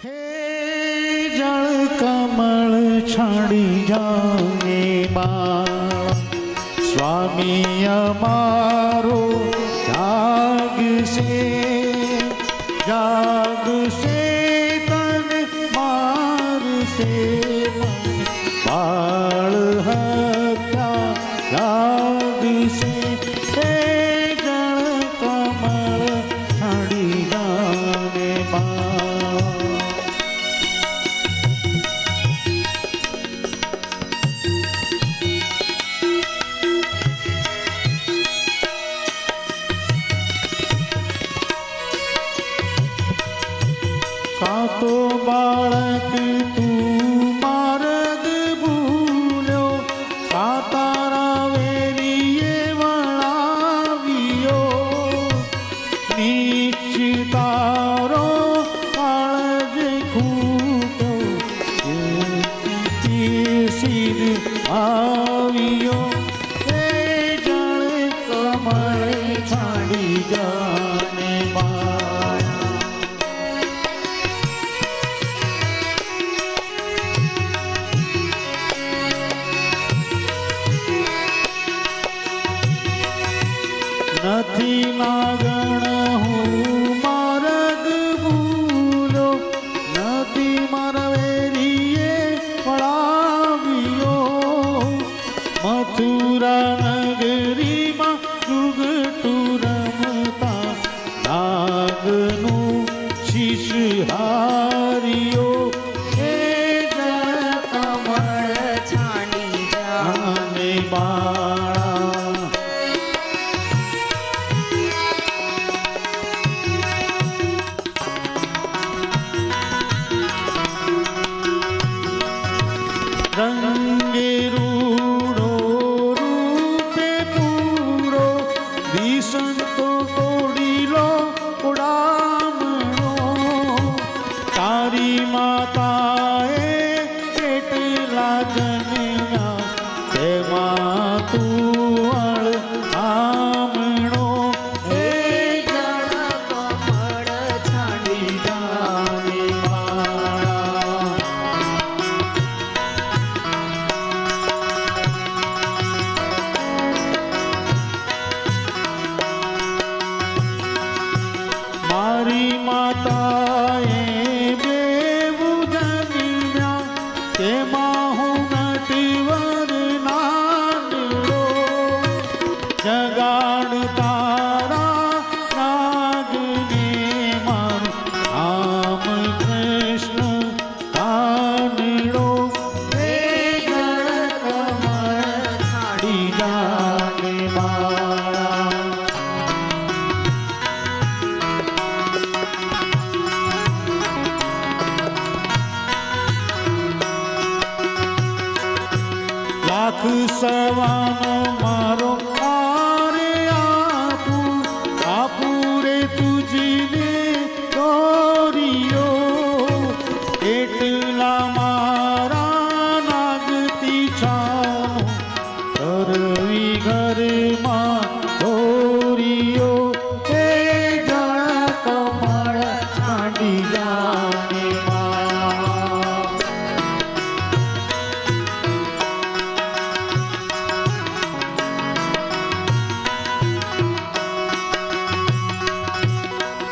હે જળ કમળ છાડી જાને બા સ્વામી અમારો જાગશે જાગશે. કાતો બાળક, તું માર્ગ ભૂલ્યો કા તારા વેરીએ વણાવ્યો. નિશ્ચિતારો કાળજ ખૂટ્યો સિર આવ્યો. એ જણ કમળ છાડી જાને નથી માગણ હું માર્ગ ભૂલો. નથી મારા વેરીએ પડાવ્યો. મથુરા નગરીમાં જુગટું રમતા નાગનું શીશ હાર્યો. એ માતાએ કેટલા જન્યા તેમાં તું લાખ સવાનો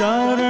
Da-da.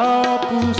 sapos